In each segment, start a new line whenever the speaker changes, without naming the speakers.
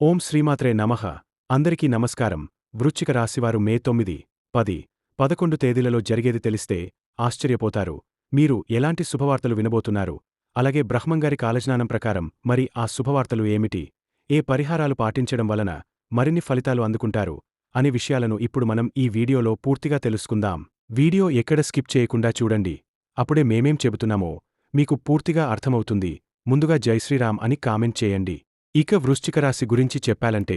ఓం శ్రీమాత్రే నమః. అందరికీ నమస్కారం. వృశ్చిక రాశివారు మే తొమ్మిది పది పదకొండు తేదీలలో జరిగేది తెలిస్తే ఆశ్చర్యపోతారు. మీరు ఎలాంటి శుభవార్తలు వినబోతున్నారు? అలాగే బ్రహ్మంగారి కాలజ్ఞానం ప్రకారం మరి ఆ శుభవార్తలు ఏమిటి? ఏ పరిహారాలు పాటించడం వలన మరిన్ని ఫలితాలు అందుకుంటారు? అనే విషయాలను ఇప్పుడు మనం ఈ వీడియోలో పూర్తిగా తెలుసుకుందాం. వీడియో ఎక్కడ స్కిప్ చేయకుండా చూడండి. అప్పుడే మేమేం చెబుతున్నామో మీకు పూర్తిగా అర్థమవుతుంది. ముందుగా జై శ్రీరామ్ అని కామెంట్ చేయండి. ఇక వృశ్చిక రాశి గురించి చెప్పాలంటే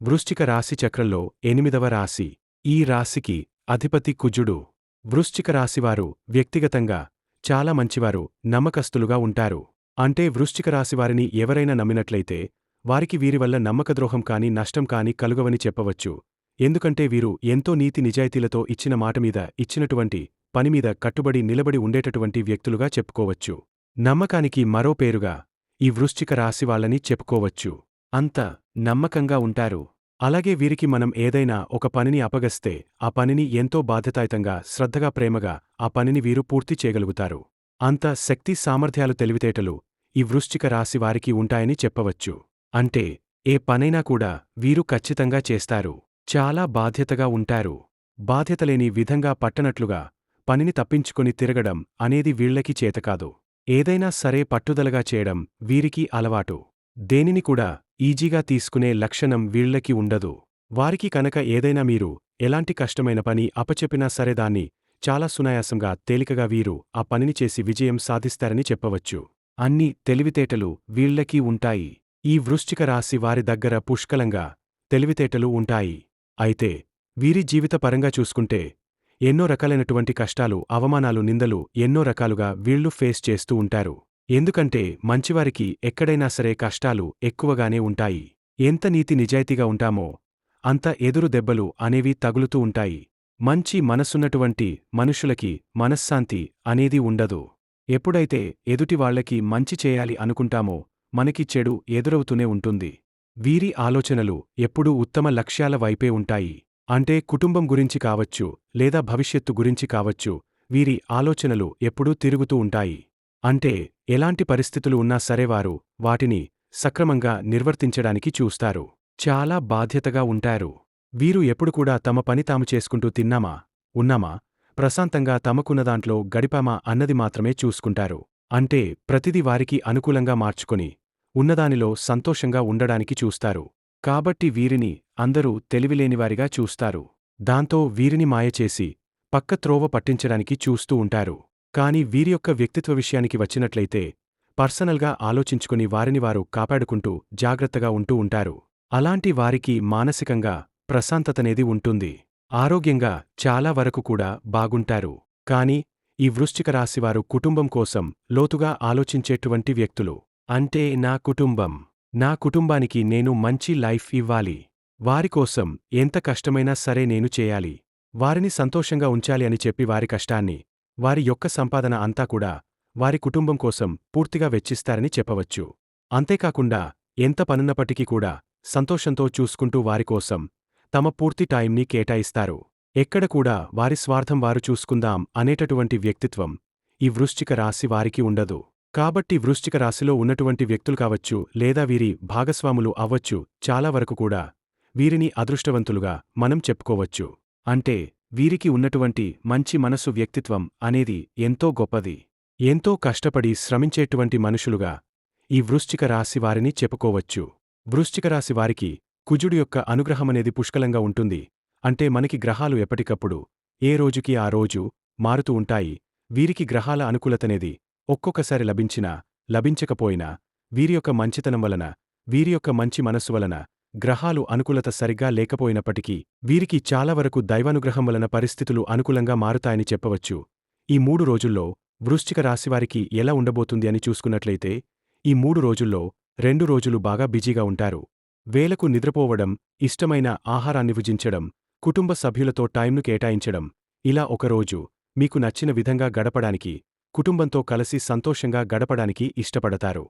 వృశ్చిక రాశి చక్రంలో ఎనిమిదవ రాశి ఈ రాశికి అధిపతి కుజుడు. వృశ్చిక రాశివారు వ్యక్తిగతంగా చాలా మంచివారు నమ్మకస్తులుగా ఉంటారు. అంటే వృశ్చిక రాశివారిని ఎవరైనా నమ్మినట్లయితే వారికి వీరివల్ల నమ్మకద్రోహం కాని నష్టం కాని కలుగవని చెప్పవచ్చు. ఎందుకంటే వీరు ఎంతో నీతి నిజాయితీలతో ఇచ్చిన మాటమీద ఇచ్చినటువంటి పనిమీద కట్టుబడి నిలబడి ఉండేటటువంటి వ్యక్తులుగా చెప్పుకోవచ్చు. నమ్మకానికి మరో పేరుగా ఈ వృశ్చిక రాశివాళ్ళని చెప్పుకోవచ్చు. అంత నమ్మకంగా ఉంటారు. అలాగే వీరికి మనం ఏదైనా ఒక పనిని అపగస్తే ఆ పనిని ఎంతో బాధ్యతాయుతంగా శ్రద్ధగా ప్రేమగా ఆ పనిని వీరు పూర్తి చేయగలుగుతారు. అంత శక్తి సామర్థ్యాలు తెలివితేటలు ఈ వృశ్చిక రాశి వారికి ఉంటాయని చెప్పవచ్చు. అంటే ఏ పనైనా కూడా వీరు ఖచ్చితంగా చేస్తారు. చాలా బాధ్యతగా ఉంటారు. బాధ్యతలేని విధంగా పట్టనట్లుగా పనిని తప్పించుకొని తిరగడం అనేది వీళ్ళకి చేతకాదు ఏదైనా సరే పట్టుదలగా చేయడం వీరికి అలవాటు. దేనిని కూడా ఈజీగా తీసుకునే లక్షణం వీళ్ళకి ఉండదు. వారికి కనుక ఏదైనా మీరు ఎలాంటి కష్టమైన పని అపచెప్పినా సరే దాన్ని చాలా సునాయాసంగా తేలికగా వీరు ఆ పనిని చేసి విజయం సాధిస్తారని చెప్పవచ్చు. అన్ని తెలివితేటలు వీళ్ళకీ ఉంటాయి. ఈ వృశ్చిక రాశి వారి దగ్గర పుష్కలంగా తెలివితేటలు ఉంటాయి. అయితే వీరి జీవితపరంగా చూసుకుంటే ఎన్నో రకాలైనటువంటి కష్టాలు అవమానాలు నిందలు ఎన్నో రకాలుగా వీళ్ళు ఫేస్ చేస్తూ ఉంటారు. ఎందుకంటే మంచివారికి ఎక్కడైనా సరే కష్టాలు ఎక్కువగానే ఉంటాయి. ఎంత నీతి నిజాయితీగా ఉంటామో అంత ఎదురు దెబ్బలు అనేవి తగులుతూ ఉంటాయి. మంచి మనసున్నటువంటి మనుషులకి మనశ్శాంతి అనేది ఉండదు. ఎప్పుడైతే ఎదుటివాళ్ళకి మంచి చేయాలి అనుకుంటామో మనకి చెడు ఎదురవుతూనే ఉంటుంది. వీరి ఆలోచనలు ఎప్పుడూ ఉత్తమ లక్ష్యాల వైపే ఉంటాయి. అంటే కుటుంబం గురించి కావచ్చు లేదా భవిష్యత్తు గురించి కావచ్చు వీరి ఆలోచనలు ఎప్పుడూ తిరుగుతూ ఉంటాయి. అంటే ఎలాంటి పరిస్థితులు ఉన్నా సరే వారు వాటిని సక్రమంగా నిర్వర్తించడానికి చూస్తారు. చాలా బాధ్యతగా ఉంటారు. వీరు ఎప్పుడు కూడా తమ పని తాము చేసుకుంటూ తిన్నామా ఉన్నామా ప్రశాంతంగా తమకున్నదాంట్లో గడిపామా అన్నది మాత్రమే చూసుకుంటారు. అంటే ప్రతిది వారికి అనుకూలంగా మార్చుకుని ఉన్నదానిలో సంతోషంగా ఉండడానికి చూస్తారు. కాబట్టి వీరిని అందరూ తెలివిలేనివారిగా చూస్తారు. దాంతో వీరిని మాయచేసి పక్క త్రోవ పట్టించడానికి చూస్తూ ఉంటారు. కాని వీరి యొక్క వ్యక్తిత్వ విషయానికి వచ్చినట్లయితే పర్సనల్గా ఆలోచించుకుని వారిని వారు కాపాడుకుంటూ జాగ్రత్తగా ఉంటూ ఉంటారు. అలాంటి వారికి మానసికంగా ప్రశాంతతనేది ఉంటుంది. ఆరోగ్యంగా చాలా వరకు కూడా బాగుంటారు. కాని ఈ వృశ్చిక రాశివారు కుటుంబం కోసం లోతుగా ఆలోచించేటువంటి వ్యక్తులు. అంటే నా కుటుంబం. నా కుటుంబానికి నేను మంచి లైఫ్ ఇవ్వాలి. వారికోసం ఎంత కష్టమైనా సరే నేను చేయాలి. వారిని సంతోషంగా ఉంచాలి అని చెప్పి వారి కష్టాన్ని వారి యొక్క సంపాదన అంతా కూడా వారి కుటుంబం కోసం పూర్తిగా వెచ్చిస్తారని చెప్పవచ్చు. అంతేకాకుండా ఎంత పనున్నప్పటికీ కూడా సంతోషంతో చూసుకుంటూ వారికోసం తమ పూర్తి టైంని కేటాయిస్తారు. ఎక్కడ కూడా వారి స్వార్థం వారు చూసుకుందాం అనేటటువంటి వ్యక్తిత్వం ఈ వృశ్చిక రాశి వారికి ఉండదు. కాబట్టి వృశ్చిక రాశిలో ఉన్నటువంటి వ్యక్తులు కావచ్చు లేదా వీరి భాగస్వాములు అవ్వచ్చు చాలా వరకు కూడా వీరిని అదృష్టవంతులుగా మనం చెప్పుకోవచ్చు. అంటే వీరికి ఉన్నటువంటి మంచి మనసు వ్యక్తిత్వం అనేది ఎంతో గొప్పది. ఎంతో కష్టపడి శ్రమించేటువంటి మనుషులుగా ఈ వృశ్చిక రాశి వారిని చెప్పుకోవచ్చు. వృశ్చిక రాశి వారికి కుజుడు యొక్క అనుగ్రహమనేది పుష్కలంగా ఉంటుంది. అంటే మనకి గ్రహాలు ఎప్పటికప్పుడు ఏ రోజుకి ఆ రోజు మారుతూ ఉంటాయి. వీరికి గ్రహాల అనుకూలతనేది ఒక్కొక్కసారి లభించినా లభించకపోయినా వీరి యొక్క మంచితనం వలన వీరి యొక్క మంచి మనస్సు వలన గ్రహాలు అనుకూలత సరిగ్గా లేకపోయినప్పటికీ వీరికి చాలా వరకు దైవానుగ్రహం వలన పరిస్థితులు అనుకూలంగా మారుతాయని చెప్పవచ్చు. ఈ మూడు రోజుల్లో వృశ్చిక రాశివారికి ఎలా ఉండబోతుంది అని చూసుకున్నట్లయితే ఈ మూడు రోజుల్లో రెండు రోజులు బాగా బిజీగా ఉంటారు. వేలకు నిద్రపోవడం ఇష్టమైన ఆహారాన్ని భుజించడం కుటుంబ సభ్యులతో టైంను కేటాయించడం ఇలా ఒకరోజు మీకు నచ్చిన విధంగా గడపడానికి కుటుంబంతో కలిసి సంతోషంగా గడపడానికి ఇష్టపడతారు.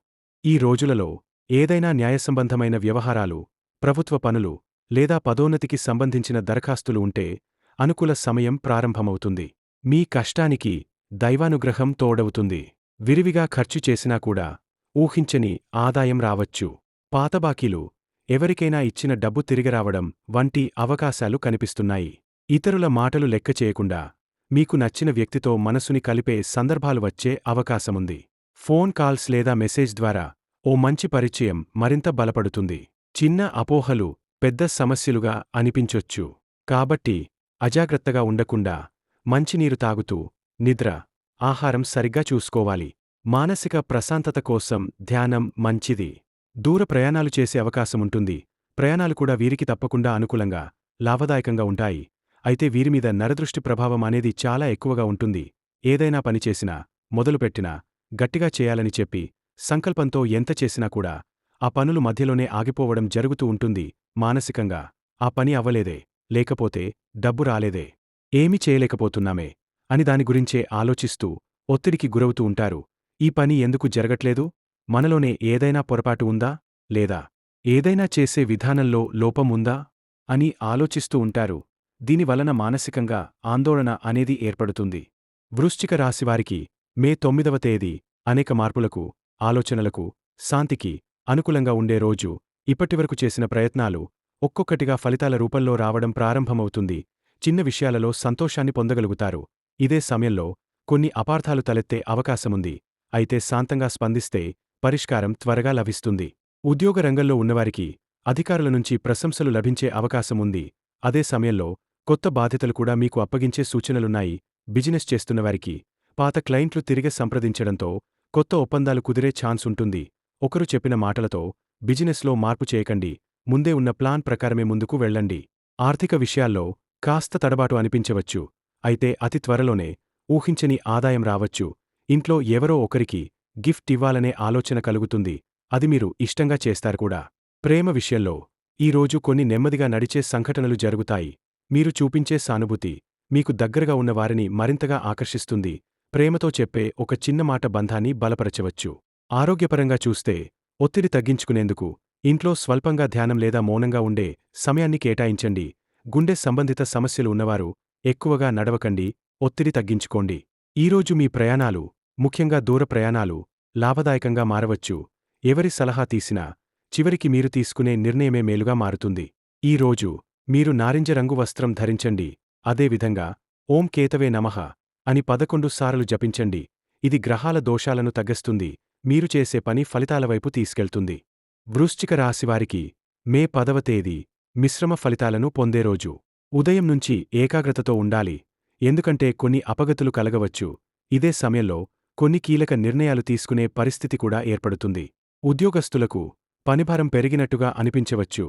ఈ రోజులలో ఏదైనా న్యాయసంబంధమైన వ్యవహారాలు ప్రభుత్వ పనులు లేదా పదోన్నతికి సంబంధించిన దరఖాస్తులు ఉంటే అనుకూల సమయం ప్రారంభమవుతుంది. మీ కష్టానికి దైవానుగ్రహం తోడవుతుంది. విరివిగా ఖర్చు చేసినా కూడా ఊహించని ఆదాయం రావచ్చు. పాతబాకీలు ఎవరికైనా ఇచ్చిన డబ్బు తిరిగి రావడం వంటి అవకాశాలు కనిపిస్తున్నాయి. ఇతరుల మాటలు లెక్క చేయకుండా మీకు నచ్చిన వ్యక్తితో మనసుని కలిపే సందర్భాలు వచ్చే అవకాశముంది. ఫోన్ కాల్స్ లేదా మెసేజ్ ద్వారా ఓ మంచి పరిచయం మరింత బలపడుతుంది. చిన్న అపోహలు పెద్ద సమస్యలుగా అనిపించొచ్చు. కాబట్టి అజాగ్రత్తగా ఉండకుండా మంచినీరు తాగుతూ నిద్ర ఆహారం సరిగ్గా చూసుకోవాలి. మానసిక ప్రశాంతత కోసం ధ్యానం మంచిది. దూర ప్రయాణాలు చేసే అవకాశముంటుంది. ప్రయాణాలు కూడా వీరికి తప్పకుండా అనుకూలంగా లాభదాయకంగా ఉంటాయి. అయితే వీరిమీద నరదృష్టి ప్రభావం అనేది చాలా ఎక్కువగా ఉంటుంది. ఏదైనా పనిచేసినా మొదలుపెట్టినా గట్టిగా చేయాలని చెప్పి సంకల్పంతో ఎంత చేసినా కూడా ఆ పనులు మధ్యలోనే ఆగిపోవడం జరుగుతూ ఉంటుంది మానసికంగా. ఆ పని అవ్వలేదే లేకపోతే డబ్బు రాలేదే. ఏమీ చేయలేకపోతున్నామే అని దాని గురించే ఆలోచిస్తూ ఒత్తిడికి గురవుతూ ఉంటారు. ఈ పని ఎందుకు జరగట్లేదు? మనలోనే ఏదైనా పొరపాటు ఉందా? లేదా? ఏదైనా చేసే విధానంలో లోపం ఉందా? అని ఆలోచిస్తూ ఉంటారు. దీనివలన మానసికంగా ఆందోళన అనేది ఏర్పడుతుంది. వృశ్చిక రాశివారికి మే తొమ్మిదవ తేదీ అనేక మార్పులకు ఆలోచనలకు శాంతికి అనుకూలంగా ఉండే రోజు ఇప్పటివరకు చేసిన ప్రయత్నాలు ఒక్కొక్కటిగా ఫలితాల రూపంలో రావడం ప్రారంభమవుతుంది. చిన్న విషయాలలో సంతోషాన్ని పొందగలుగుతారు. ఇదే సమయంలో కొన్ని అపార్థాలు తలెత్తే అవకాశముంది. అయితే శాంతంగా స్పందిస్తే పరిష్కారం త్వరగా లభిస్తుంది. ఉద్యోగ రంగంలో ఉన్నవారికి అధికారుల నుంచి ప్రశంసలు లభించే అవకాశముంది. అదే సమయంలో కొత్త బాధ్యతలు కూడా మీకు అప్పగించే సూచనలున్నాయి. బిజినెస్ చేస్తున్నవారికి పాత క్లయింట్లు తిరిగి సంప్రదించడంతో కొత్త ఒప్పందాలు కుదిరే ఛాన్స్ ఉంటుంది. ఒకరు చెప్పిన మాటలతో బిజినెస్లో మార్పు చేయకండి. ముందే ఉన్న ప్లాన్ ప్రకారమే ముందుకు వెళ్ళండి. ఆర్థిక విషయాల్లో కాస్త తడబాటు అనిపించవచ్చు. అయితే అతి త్వరలోనే ఊహించని ఆదాయం రావచ్చు. ఇంట్లో ఎవరో ఒకరికి గిఫ్ట్ ఇవ్వాలనే ఆలోచన కలుగుతుంది. అది మీరు ఇష్టంగా చేస్తారు కూడా. ప్రేమ విషయంలో ఈరోజు కొన్ని నెమ్మదిగా నడిచే సంఘటనలు జరుగుతాయి. మీరు చూపించే సానుభూతి మీకు దగ్గరగా ఉన్నవారిని మరింతగా ఆకర్షిస్తుంది. ప్రేమతో చెప్పే ఒక చిన్న మాట బంధాన్ని బలపరచవచ్చు. ఆరోగ్యపరంగా చూస్తే ఒత్తిడి తగ్గించుకునేందుకు ఇంట్లో స్వల్పంగా ధ్యానం లేదా మౌనంగా ఉండే సమయాన్ని కేటాయించండి. గుండె సంబంధిత సమస్యలు ఉన్నవారు ఎక్కువగా నడవకండి ఒత్తిడి తగ్గించుకోండి. ఈరోజు మీ ప్రయాణాలు ముఖ్యంగా దూర ప్రయాణాలు లాభదాయకంగా మారవచ్చు. ఎవరి సలహా తీసినా చివరికి మీరు తీసుకునే నిర్ణయమే మేలుగా మారుతుంది. ఈ రోజు మీరు నారింజ రంగు వస్త్రం ధరించండి. అదేవిధంగా ఓం కేతవే నమః అని పదకొండు సార్లు జపించండి. ఇది గ్రహాల దోషాలను తగ్గిస్తుంది. మీరు చేసే పని ఫలితాల వైపు తీసుకెళ్తుంది. వృశ్చిక రాశివారికి మే పదవ తేదీ మిశ్రమ ఫలితాలను పొందే రోజు. ఉదయం నుంచి ఏకాగ్రతతో ఉండాలి. ఎందుకంటే కొన్ని అపగతులు కలగవచ్చు. ఇదే సమయంలో కొన్ని కీలక నిర్ణయాలు తీసుకునే పరిస్థితి కూడా ఏర్పడుతుంది. ఉద్యోగస్తులకు పనిభారం పెరిగినట్టుగా అనిపించవచ్చు.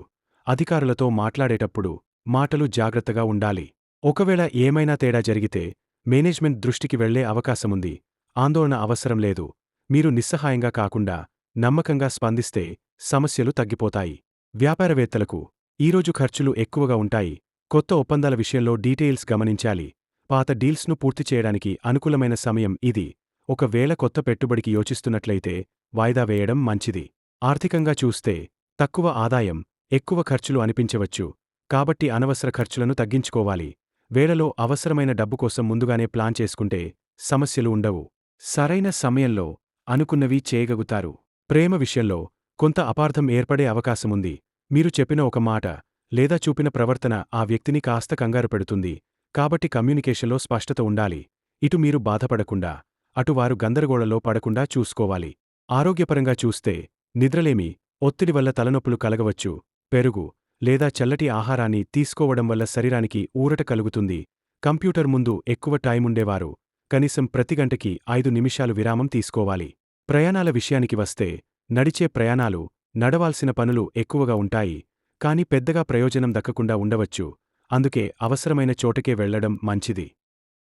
అధికారులతో మాట్లాడేటప్పుడు మాటలు జాగ్రత్తగా ఉండాలి. ఒకవేళ ఏమైనా తేడా జరిగితే మేనేజ్మెంట్ దృష్టికి వెళ్ళే అవకాశముంది. ఆందోళన అవసరం లేదు. మీరు నిస్సహాయంగా కాకుండా నమ్మకంగా స్పందిస్తే సమస్యలు తగ్గిపోతాయి. వ్యాపారవేత్తలకు ఈరోజు ఖర్చులు ఎక్కువగా ఉంటాయి. కొత్త ఒప్పందాల విషయంలో డీటెయిల్స్ గమనించాలి. పాత డీల్స్ను పూర్తి చేయడానికి అనుకూలమైన సమయం ఇది. ఒకవేళ కొత్త పెట్టుబడికి యోచిస్తున్నట్లయితే వాయిదా వేయడం మంచిది. ఆర్థికంగా చూస్తే తక్కువ ఆదాయం ఎక్కువ ఖర్చులు అనిపించవచ్చు. కాబట్టి అనవసర ఖర్చులను తగ్గించుకోవాలి. వేళలో అవసరమైన డబ్బు కోసం ముందుగానే ప్లాన్ చేసుకుంటే సమస్యలు ఉండవు. సరైన సమయంలో అనుకున్నవి చేయగలుగుతారు. ప్రేమ విషయంలో కొంత అపార్థం ఏర్పడే అవకాశముంది మీరు చెప్పిన ఒక మాట లేదా చూపిన ప్రవర్తన ఆ వ్యక్తిని కాస్త కంగారు పెడుతుంది. కాబట్టి కమ్యూనికేషన్లో స్పష్టత ఉండాలి. ఇటు మీరు బాధపడకుండా అటు వారు గందరగోళంలో పడకుండా చూసుకోవాలి. ఆరోగ్యపరంగా చూస్తే నిద్రలేమి ఒత్తిడి వల్ల తలనొప్పులు కలగవచ్చు. పెరుగు లేదా చల్లటి ఆహారాన్ని తీసుకోవడం వల్ల శరీరానికి ఊరట కలుగుతుంది. కంప్యూటర్ ముందు ఎక్కువ టైముండేవారు. కనీసం ప్రతి గంటకి ఐదు నిమిషాలు విరామం తీసుకోవాలి. ప్రయాణాల విషయానికి వస్తే నడిచే ప్రయాణాలు నడవాల్సిన పనులు ఎక్కువగా ఉంటాయి. కాని పెద్దగా ప్రయోజనం దక్కకుండా ఉండవచ్చు. అందుకే అవసరమైన చోటకే వెళ్ళడం మంచిది.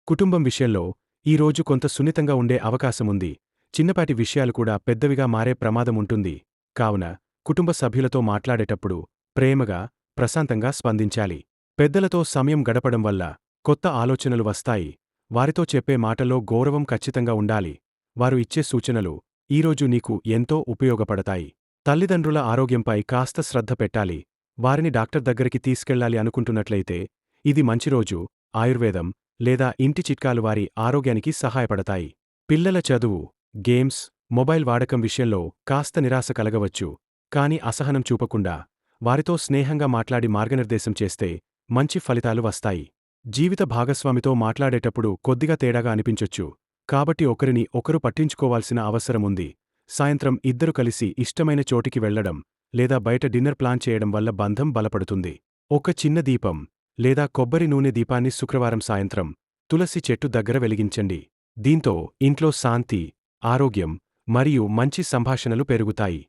కుటుంబం విషయంలో ఈరోజు కొంత సున్నితంగా ఉండే అవకాశముంది చిన్నపాటి విషయాలు కూడా పెద్దవిగా మారే ప్రమాదముంటుంది కావున కుటుంబ సభ్యులతో మాట్లాడేటప్పుడు ప్రేమగా ప్రశాంతంగా స్పందించాలి. పెద్దలతో సమయం గడపడం వల్ల కొత్త ఆలోచనలు వస్తాయి. వారితో చెప్పే మాటల్లో గౌరవం ఖచ్చితంగా ఉండాలి. వారు ఇచ్చే సూచనలు ఈరోజు నీకు ఎంతో ఉపయోగపడతాయి. తల్లిదండ్రుల ఆరోగ్యంపై కాస్త శ్రద్ధ పెట్టాలి. వారిని డాక్టర్ దగ్గరికి తీసుకెళ్ళాలి అనుకుంటున్నట్లయితే ఇది మంచి రోజు ఆయుర్వేదం లేదా ఇంటి చిట్కాలు వారి ఆరోగ్యానికి సహాయపడతాయి. పిల్లల చదువు గేమ్స్ మొబైల్ వాడకం విషయంలో కాస్త నిరాశ కలగవచ్చు. కాని అసహనం చూపకుండా వారితో స్నేహంగా మాట్లాడి మార్గనిర్దేశం చేస్తే మంచి ఫలితాలు వస్తాయి. జీవిత భాగస్వామితో మాట్లాడేటప్పుడు కొద్దిగా తేడాగా అనిపించొచ్చు. కాబట్టి ఒకరిని ఒకరు పట్టించుకోవాల్సిన అవసరముంది సాయంత్రం ఇద్దరు కలిసి ఇష్టమైన చోటికి వెళ్ళడం లేదా బయట డిన్నర్ ప్లాన్ చేయడం వల్ల బంధం బలపడుతుంది. ఒక చిన్న దీపం లేదా కొబ్బరి నూనె దీపాన్ని శుక్రవారం సాయంత్రం తులసి చెట్టు దగ్గర వెలిగించండి. దీంతో ఇంట్లో శాంతి ఆరోగ్యం మరియు మంచి సంభాషణలు పెరుగుతాయి.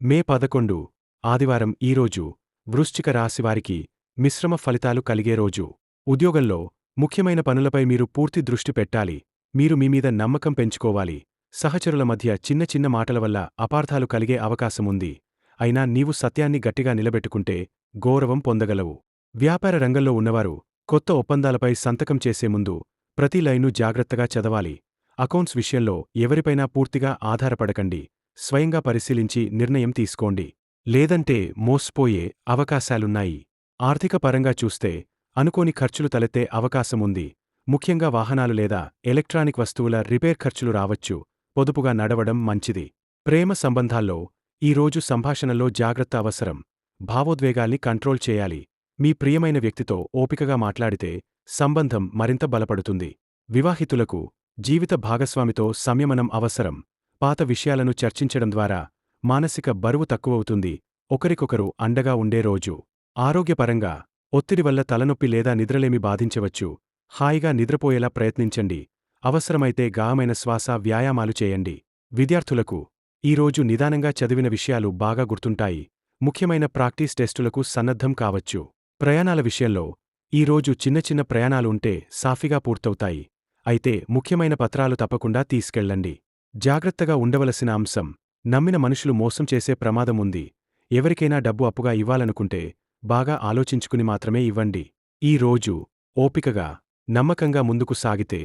మే పదకొండు ఆదివారం ఈరోజు వృశ్చిక రాశివారికి మిశ్రమ ఫలితాలు కలిగే రోజు. ఉద్యోగంలో ముఖ్యమైన పనులపై మీరు పూర్తి దృష్టి పెట్టాలి. మీరు మీమీద నమ్మకం పెంచుకోవాలి. సహచరుల మధ్య చిన్న చిన్న మాటల వల్ల అపార్థాలు కలిగే అవకాశముంది అయినా నీవు సత్యాన్ని గట్టిగా నిలబెట్టుకుంటే గౌరవం పొందగలవు. వ్యాపార రంగంలో ఉన్నవారు కొత్త ఒప్పందాలపై సంతకం చేసే ముందు ప్రతి లైను జాగ్రత్తగా చదవాలి. అకౌంట్స్ విషయంలో ఎవరిపైనా పూర్తిగా ఆధారపడకండి. స్వయంగా పరిశీలించి నిర్ణయం తీసుకోండి. లేదంటే మోస్పోయే అవకాశాలున్నాయి. ఆర్థిక పరంగా చూస్తే అనుకోని ఖర్చులు తలెత్తే అవకాశముంది. ముఖ్యంగా వాహనాలు లేదా ఎలక్ట్రానిక్ వస్తువుల రిపేర్ ఖర్చులు రావచ్చు. పొదుపుగా నడవడం మంచిది. ప్రేమ సంబంధాల్లో ఈ రోజు సంభాషణలో జాగ్రత్త అవసరం. భావోద్వేగాల్ని కంట్రోల్ చేయాలి. మీ ప్రియమైన వ్యక్తితో ఓపికగా మాట్లాడితే సంబంధం మరింత బలపడుతుంది. వివాహితులకు జీవిత భాగస్వామితో సంయమనం అవసరం. పాత విషయాలను చర్చించడం ద్వారా మానసిక బరువు తక్కువవుతుంది. ఒకరికొకరు అండగా ఉండే రోజు. ఆరోగ్యపరంగా ఒత్తిడి వల్ల తలనొప్పి లేదా నిద్రలేమి బాధించవచ్చు. హాయిగా నిద్రపోయేలా ప్రయత్నించండి. అవసరమైతే గాయమైన శ్వాస వ్యాయామాలు చేయండి. విద్యార్థులకు ఈరోజు నిదానంగా చదివిన విషయాలు బాగా గుర్తుంటాయి. ముఖ్యమైన ప్రాక్టీస్ టెస్టులకు సన్నద్ధం కావచ్చు. ప్రయాణాల విషయంలో ఈరోజు చిన్న చిన్న ప్రయాణాలు ఉంటే సాఫీగా పూర్తవుతాయి. అయితే ముఖ్యమైన పత్రాలు తప్పకుండా తీసుకెళ్ళండి. జాగ్రత్తగా ఉండవలసిన అంశం నమ్మిన మనుషులు మోసం చేసే ప్రమాదముంది ఎవరికైనా డబ్బు అప్పుగా ఇవ్వాలనుకుంటే బాగా ఆలోచించుకుని మాత్రమే ఇవ్వండి. ఈ రోజు ఓపికగా నమ్మకంగా ముందుకు సాగితే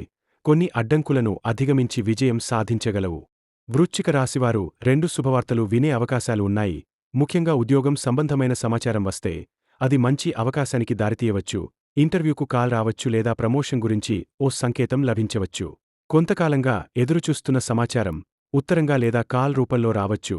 కొన్ని అడ్డంకులను అధిగమించి విజయం సాధించగలవు. వృశ్చిక రాశివారు రెండు శుభవార్తలు వినే అవకాశాలు ఉన్నాయి. ముఖ్యంగా ఉద్యోగం సంబంధమైన సమాచారం వస్తే అది మంచి అవకాశానికి దారితీయవచ్చు. ఇంటర్వ్యూకు కాల్ రావచ్చు లేదా ప్రమోషన్ గురించి ఓ సంకేతం లభించవచ్చు. కొంతకాలంగా ఎదురుచూస్తున్న సమాచారం ఉత్తరంగా లేదా కాల్ రూపంలో రావచ్చు.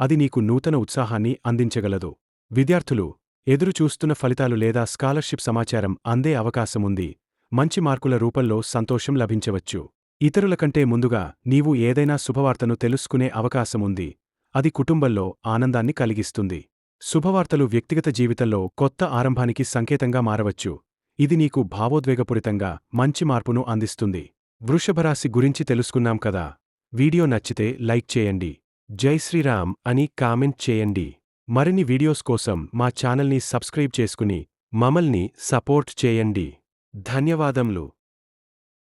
అది నీకు నూతన ఉత్సాహాన్ని అందించగలదు. విద్యార్థులు ఎదురుచూస్తున్న ఫలితాలు లేదా స్కాలర్షిప్ సమాచారం అందే అవకాశముంది. మంచి మార్కుల రూపంలో సంతోషం లభించవచ్చు. ఇతరుల కంటే ముందుగా నీవు ఏదైనా శుభవార్తను తెలుసుకునే అవకాశముంది. అది కుటుంబంలో ఆనందాన్ని కలిగిస్తుంది. శుభవార్తలు వ్యక్తిగత జీవితంలో కొత్త ఆరంభానికి సంకేతంగా మారవచ్చు. ఇది నీకు భావోద్వేగపూరితంగా మంచి మార్పును అందిస్తుంది. వృషభరాశి గురించి తెలుసుకున్నాం కదా? వీడియో నచ్చితే లైక్ చేయండి. జై శ్రీరామ్ అని కామెంట్ చేయండి. మరిన్ని వీడియోస్ కోసం మా ఛానల్ని సబ్స్క్రైబ్ చేసుకుని మమల్ని సపోర్ట్ చేయండి. ధన్యవాదములు.